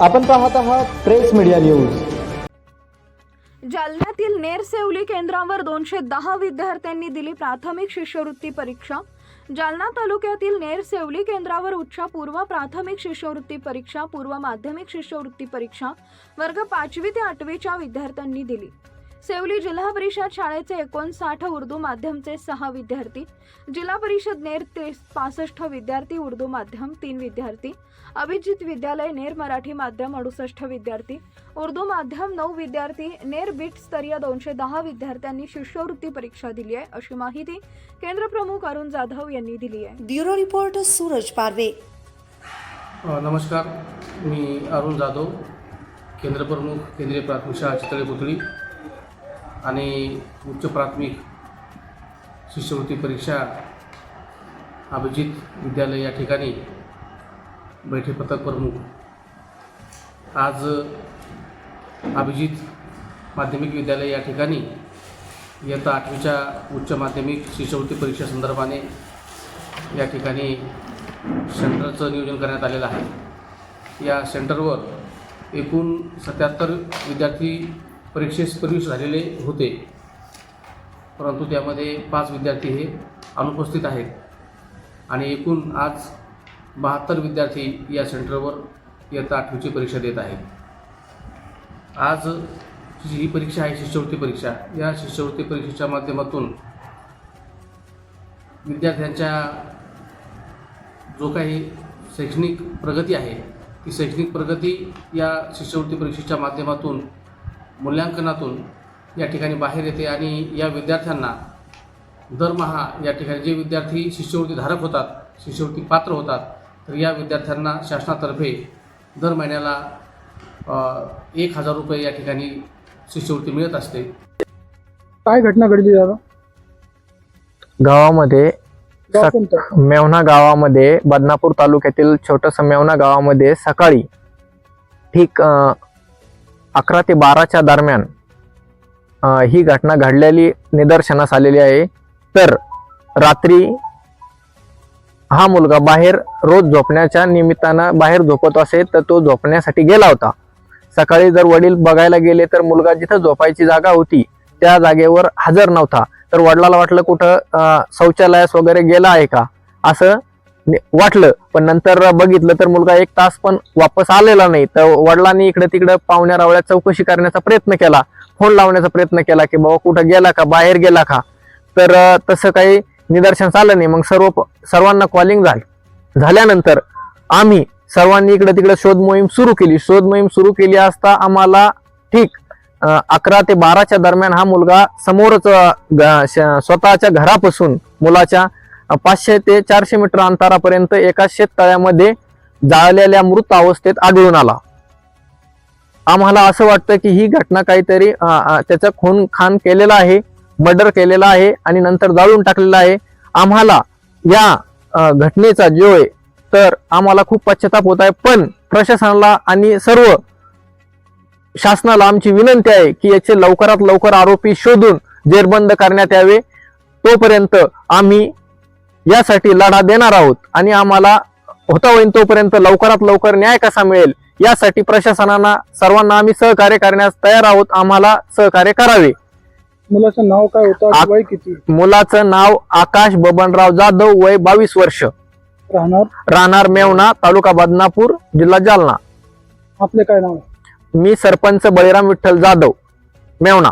आपण पाहत आहात प्रेस मीडिया न्यूज. जालन्यातील नेरसेवली केंद्रावर दोनशे दहा विद्यार्थ्यांनी दिली प्राथमिक शिष्यवृत्ती परीक्षा. जालना तालुक्यातील नेर सेवली केंद्रावर उच्च पूर्व प्राथमिक शिष्यवृत्ती परीक्षा पूर्व माध्यमिक शिष्यवृत्ती परीक्षा वर्ग पाचवी ते आठवीच्या विद्यार्थ्यांनी दिली. सेवली जिल्हा परिषद शाळेचे एकोणसाठ उर्दू माध्यमचे सहा विद्यार्थी जिल्हा परिषद नेर ते पासष्ट विद्यार्थी उर्दू माध्यम तीन विद्यार्थी अभिजित विद्यालय नेर मराठी माध्यम अडुसष्ट विद्यार्थी उर्दू माध्यम नऊ विद्यार्थी नेर बीट स्तरीय दोनशे दहा विद्यार्थ्यांनी शिष्यवृत्ती परीक्षा दिली आहे अशी माहिती केंद्र प्रमुख अरुण जाधव यांनी दिली आहे. Bureau report Suraj Parwe. नमस्कार मी अरुण जाधव केंद्रप्रमुख केंद्रीय प्राथमिक शाळा चितळे पुतळी. आणि उच्च प्राथमिक शिष्यवृत्ती परीक्षा अभिजित विद्यालय या ठिकाणी बैठे पथक प्रमुख. आज अभिजित माध्यमिक विद्यालय या ठिकाणी इयत्ता आठवीच्या उच्च माध्यमिक शिष्यवृत्ती परीक्षा संदर्भाने या ठिकाणी सेंटरचं नियोजन करण्यात आलेलं आहे. या सेंटरवर एकूण सत्याहत्तर विद्यार्थी परीक्षेस प्रवेश झालेले होते. परंतु त्यामध्ये पाच विद्यार्थी हे अनुपस्थित आहेत. आणि एकूण आज बहात्तर विद्यार्थी या सेंटरवर इयत्ता आठवीची परीक्षा देत आहेत. आज जी ही परीक्षा आहे शिष्यवृत्ती परीक्षा या शिष्यवृत्ती परीक्षेच्या माध्यमातून विद्यार्थ्यांच्या जो काही शैक्षणिक प्रगती आहे ती शैक्षणिक प्रगती या शिष्यवृत्ती परीक्षेच्या माध्यमातून मूल्यांकनातून या ठिकाणी बाहेर येते आणि या विद्यार्थ्यांना दरमहा या ठिकाणी जे विद्यार्थी शिष्यवृत्ती धारक होतात शिष्यवृत्ती पात्र होतात तर या विद्यार्थ्यांना शासनातर्फे दर महिन्याला एक हजार रुपये या ठिकाणी शिष्यवृत्ती मिळत असते. काय घटना घडली दादा? गावामध्ये गाव सक- कोणतं? मेवणा गावामध्ये बदनापूर तालुक्यातील छोटस मेवणा गावामध्ये सकाळी ठीक अं, अकरा ते बाराच्या दरम्यान ही घटना घडलेली निदर्शनास आलेली आहे. तर रात्री हा मुलगा बाहेर रोज झोपण्याच्या निमित्तानं बाहेर झोपत असे तर तो झोपण्यासाठी गेला होता. सकाळी जर वडील बघायला गेले तर मुलगा जिथं झोपायची जागा होती त्या जागेवर हजर नव्हता. तर वडिलाला वाटलं कुठं शौचालयास वगैरे गेला आहे का? असं वाटलं पण नंतर बघितलं तर मुलगा एक तास पण वापस आलेला नाही. तर वडिलांनी इकडे तिकडे पाहुण्या रावळ्या चौकशी करण्याचा प्रयत्न केला. फोन लावण्याचा प्रयत्न केला की बाबा कुठं गेला का? बाहेर गेला का? तर तसं काही निदर्शनास आलं नाही. मग सर्व सर्वांना कॉलिंग झालं. झाल्यानंतर आम्ही सर्वांनी इकडे तिकडे शोध मोहीम सुरू केली. शोध मोहीम सुरू केली असता आम्हाला ठीक अकरा ते बाराच्या दरम्यान हा मुलगा समोरच ग- श- स्वतःच्या घरापासून मुलाच्या पाचशे ते चारशे मीटर अंतरापर्यंत एका शेततळ्यामध्ये जाळलेल्या मृत अवस्थेत आढळून आला. आम्हाला असं वाटतं की ही घटना काहीतरी त्याचं त्याचा खून खान केलेला आहे मर्डर केलेला आहे आणि नंतर जाळून टाकलेला आहे. आम्हाला या घटनेचा जो आहे तर आम्हाला खूप पश्चाताप होत आहे. पण प्रशासनाला आणि सर्व शासनाला आमची विनंती आहे की याचे लवकरात लवकर आरोपी शोधून जेरबंद करण्यात यावे. तोपर्यंत आम्ही यासाठी लढा देणार आहोत. आणि आम्हाला होता होईन तोपर्यंत लवकरात लवकर न्याय कसा मिळेल यासाठी प्रशासनाला सर्वांना आम्ही सहकार्य करण्यास तयार आहोत. आम्हाला सहकार्य करावे. मुलाचं नाव काय होतं? वय किती? मुलाचं नाव आकाश बबनराव जाधव वय बावीस वर्ष. राहणार? राहणार मेवणा तालुका बदनापूर जिल्हा जालना. आपले काय नाव? मी सरपंच बळीराम विठ्ठल जाधव मेवणा.